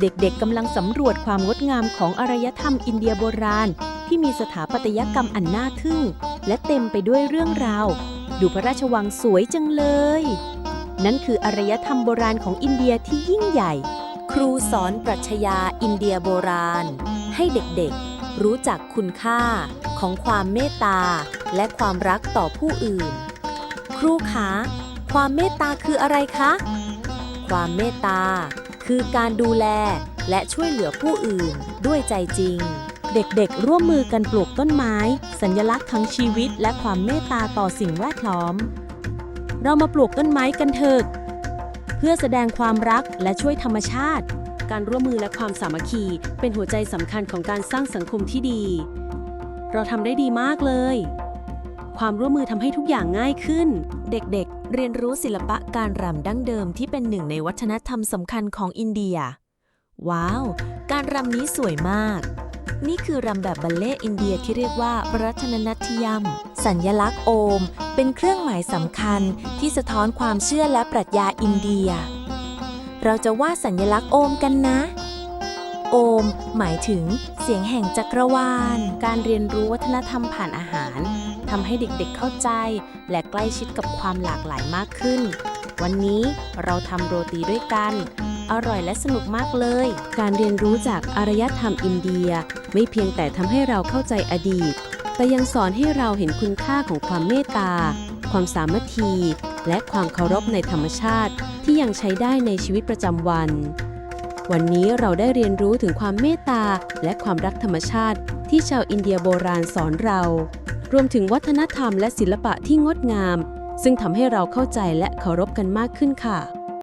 เด็กๆกำลังสำรวจความงดงามของอารยธรรมอินเดียโบราณ ที่มีสถาปัตยกรรมอันน่าทึ่ง และเต็มไปด้วยเรื่องราว ดูพระราชวังสวยจังเลย นั่นคืออารยธรรมโบราณของอินเดียที่ยิ่งใหญ่ ครูสอนปรัชญาอินเดียโบราณ ให้เด็กๆ รู้จักคุณค่าของความเมตตา และความรักต่อผู้อื่น ครูคะความเมตตาคืออะไรคะ ความเมตตา คือการดูแลและช่วยเหลือผู้อื่นด้วยใจจริง เด็กๆ ร่วมมือกันปลูกต้นไม้ สัญลักษณ์ทั้งชีวิตและความเมตตาต่อสิ่งแวดล้อม เรามาปลูกต้นไม้กันเถิดเพื่อแสดงความรักและช่วยธรรมชาติ การร่วมมือและความสามัคคี เป็นหัวใจสำคัญของการสร้างสังคมที่ดี เราทำได้ดีมากเลย ความร่วมมือทำให้ทุกอย่างง่ายขึ้น เด็กๆ เรียนรู้ศิลปะการรำดั้งเดิมที่เป็นหนึ่งในวัฒนธรรมสำคัญของอินเดีย ว้าว การรำนี้สวยมาก นี่คือรำแบบบัลเล่อินเดียที่เรียกว่ารัตนนัตยม สัญญลักษณ์โอม เป็นเครื่องหมายสำคัญที่สะท้อนความเชื่อและปรัชญาอินเดีย เราจะวาดสัญญลักษณ์โอมกันนะโอม หมายถึงเสียงแห่งจักรวาล การเรียนรู้วัฒนธรรมผ่านอาหาร ทำให้เด็กๆเข้าใจ และใกล้ชิดกับความหลากหลายมากขึ้น วันนี้เราทำโรตีด้วยกัน อร่อยและสนุกมากเลย การเรียนรู้จากอารยธรรมอินเดีย ไม่เพียงแต่ทำให้เราเข้าใจอดีต แต่ยังสอนให้เราเห็นคุณค่าของความเมตตา ความสามัคคี และความเคารพในธรรมชาติ ที่ยังใช้ได้ในชีวิตประจำวันวันนี้เราได้เรียนรู้ถึงความเมตตาและความรักธรรมชาติที่ชาวอินเดียโบราณสอนเรา รวมถึงวัฒนธรรมและศิลปะที่งดงาม ซึ่งทำให้เราเข้าใจและเคารพกันมากขึ้นค่ะ